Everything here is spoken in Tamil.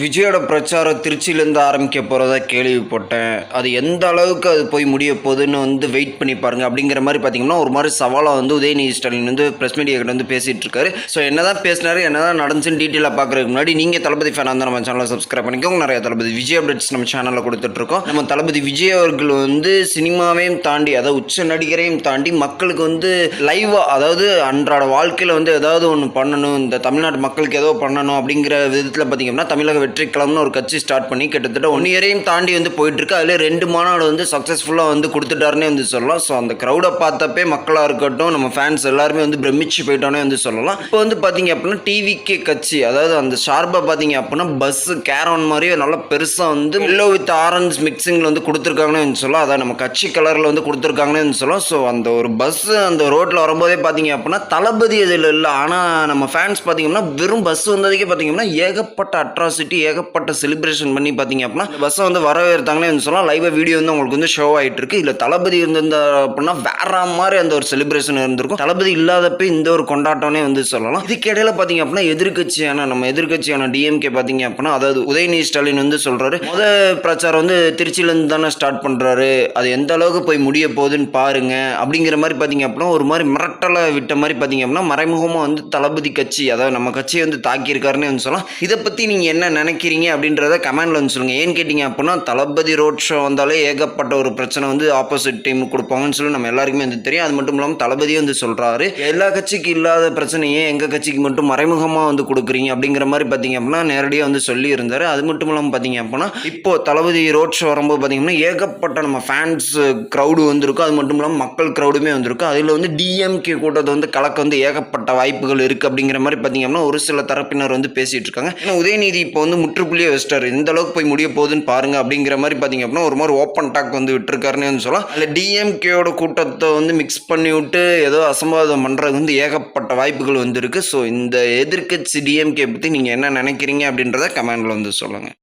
விஜயோட பிரச்சாரம் திருச்சியிலேருந்து ஆரம்பிக்க போகிறதா கேள்விப்பட்டேன். அது எந்த அளவுக்கு அது போய் முடிய போகுதுன்னு வந்து வெயிட் பண்ணி பாருங்க. அப்படிங்கிற மாதிரி பார்த்தீங்கன்னா ஒரு மாதிரி சவாலாக வந்து உதயநிதி ஸ்டாலின் வந்து ப்ரெஸ் மீடியாக்கிட்ட வந்து பேசிகிட்டு இருக்காரு. ஸோ என்ன தான் பேசினாரு என்ன தான் நடந்துச்சுன்னு டீட்டெயிலாக பார்க்குறதுக்கு முன்னாடி நீங்கள் தளபதி ஃபேனாக இருந்தால் நம்ம சேனலை சப்ஸ்கிரைப் பண்ணிக்கோங்க. நிறைய தளபதி விஜய் அப்டேட்ஸ் நம்ம சேனலில் கொடுத்துட்ருக்கோம் நம்ம தளபதி விஜய் அவர்கள் வந்து சினிமாவையும் தாண்டி அதாவது உச்ச நடிகரையும் தாண்டி மக்களுக்கு வந்து லைவாக அதாவது அன்றாட வாழ்க்கையில் வந்து ஏதாவது ஒன்று பண்ணணும். இந்த தமிழ்நாட்டு மக்களுக்கு ஏதோ பண்ணணும் அப்படிங்கிற விதத்தில் பார்த்தீங்கன்னா தமிழக வெற்றி ஒரு கட்சி ஸ்டார்ட் பண்ணி கிட்டத்தட்ட ஒன் இயரையும் தாண்டி வந்து போயிட்டுருக்கு. அதில் ரெண்டு மாநாடு வந்து சக்ஸஸ்ஃபுல்லாக வந்து கொடுத்துட்டாருன்னே வந்து சொல்லலாம். ஸோ அந்த க்ரௌடை பார்த்தப்பே மக்களாக இருக்கட்டும் நம்ம ஃபேன்ஸ் எல்லாருமே வந்து பிரமிச்சு போயிட்டோன்னே வந்து சொல்லலாம். இப்போ வந்து பார்த்தீங்க அப்படின்னா டிவிகே கட்சி அதாவது அந்த ஷார்பாக பார்த்தீங்க அப்படின்னா பஸ் கேரவன் மாதிரியே நல்லா பெருசாக வந்து எல்லோ வித் ஆரஞ்ச் மிக்சிங்கில் வந்து கொடுத்துருக்காங்கன்னு வந்து சொல்லலாம். அதான் நம்ம கட்சி கலரில் வந்து கொடுத்துருக்காங்கன்னு வந்து சொல்லலாம். ஸோ அந்த ஒரு பஸ் அந்த ரோட்டில் வரும்போதே பார்த்தீங்க அப்படின்னா தளபதி அதில் இல்லை. ஆனால் நம்ம ஃபேன்ஸ் பார்த்தீங்கன்னா வெறும் பஸ் வந்ததுக்கே பார்த்தீங்கன்னா ஏகப்பட்ட அட்ராசிட்டி ஏகப்பட்ட செலிப்ரேஷன் பண்ணி பார்த்தீங்க அப்படின்னா இந்த பஸ்ஸை வந்து வரவேற்றாங்களே வந்து சொல்லலாம் லைவாக வீடியோ வந்து உங்களுக்கு வந்து ஷோ ஆகிட்டு இருக்கு. இதில் தளபதி இருந்திருந்தா அப்படின்னா வேற மாதிரி அந்த ஒரு செலிப்ரேஷன் இருந்திருக்கும். தளபதி இல்லாதப்ப இந்த ஒரு கொண்டாட்டம்னே வந்து சொல்லலாம். இதுக்கு இடையில பார்த்தீங்க அப்படின்னா எதிர்க்கட்சியான நம்ம எதிர்க்கட்சியான டிஎம்கே பார்த்தீங்க அப்படின்னா அதாவது உதயநிதி ஸ்டாலின் வந்து சொல்கிறாரு முத பிரச்சாரம் வந்து திருச்சியிலேருந்து தானே ஸ்டார்ட் பண்ணுறாரு அது எந்த அளவுக்கு போய் முடிய போகுதுன்னு பாருங்க அப்படிங்கிற மாதிரி பார்த்தீங்க அப்படின்னா ஒரு மாதிரி மிரட்டலை விட்ட மாதிரி பார்த்தீங்க அப்படின்னா மறைமுகமாக வந்து தளபதி கட்சி அதாவது நம்ம கட்சியை வந்து தாக்கியிருக்காருன்னு வந்து சொல்லலாம். இதை பற்றி நீங்கள் என்ன நினைக்கிறீங்க அப்படின்றத கமெண்ட்ல வந்து சொல்லுங்கள் ஏன்னு கேட்டிங்க அப்படின்னா தளபதி ரோட் ஷோ வந்தாலே ஏகப்பட்ட ஒரு பிரச்சனை வந்து ஆப்போசிட் டீம் கொடுப்பாங்கன்னு சொல்லி நம்ம எல்லாருக்குமே வந்து தெரியும். அது மட்டும் இல்லாமல் தளபதியும் வந்து சொல்கிறாரு எல்லா கட்சிக்கு இல்லாத பிரச்சனையே எங்கள் கட்சிக்கு மட்டும் மறைமுகமாக வந்து கொடுக்குறீங்க அப்படிங்கிற மாதிரி பார்த்தீங்க அப்படின்னா நேரடியாக வந்து சொல்லியிருந்தார். அது மட்டும் இல்லாமல் பார்த்தீங்க அப்படின்னா இப்போ தளபதி ரோட் ஷோ வரும்போது பார்த்தீங்கன்னா ஏகப்பட்ட நம்ம ஃபேன்ஸ் க்ரௌடு வந்திருக்கும். அது மட்டும் இல்லாமல் மக்கள் க்ரௌடுமே வந்திருக்கும். அதில் வந்து டிஎம்கே கூட்டத்தை வந்து கலக்க வந்து ஏகப்பட்ட வாய்ப்புகள் இருக்குது அப்படிங்கிற மாதிரி பார்த்தீங்க அப்படின்னா ஒரு சில தரப்பினர் வந்து பேசிகிட்டு இருக்காங்க. ஏன்னா உதயநிதி இப்போ வந்து வந்து முற்றுப்புள்ளியே வச்சிட்டாரு. இந்த அளவுக்கு போய் முடிய போகுதுன்னு பாருங்க அப்படிங்கிற மாதிரி பார்த்தீங்க அப்படின்னா ஒரு மாதிரி ஓப்பன் டாக் வந்து விட்டுருக்காருன்னு சொல்லலாம். அதில் டிஎம்கேயோட கூட்டத்தை வந்து மிக்ஸ் பண்ணி விட்டு ஏதோ அசம்பாவிதம் பண்ணுறது வந்து ஏகப்பட்ட வாய்ப்புகள் வந்துருக்கு. ஸோ இந்த எதிர்க்கட்சி டிஎம்கே பற்றி நீங்கள் என்ன நினைக்கிறீங்க அப்படின்றத கமெண்டில் வந்து சொல்லுங்கள்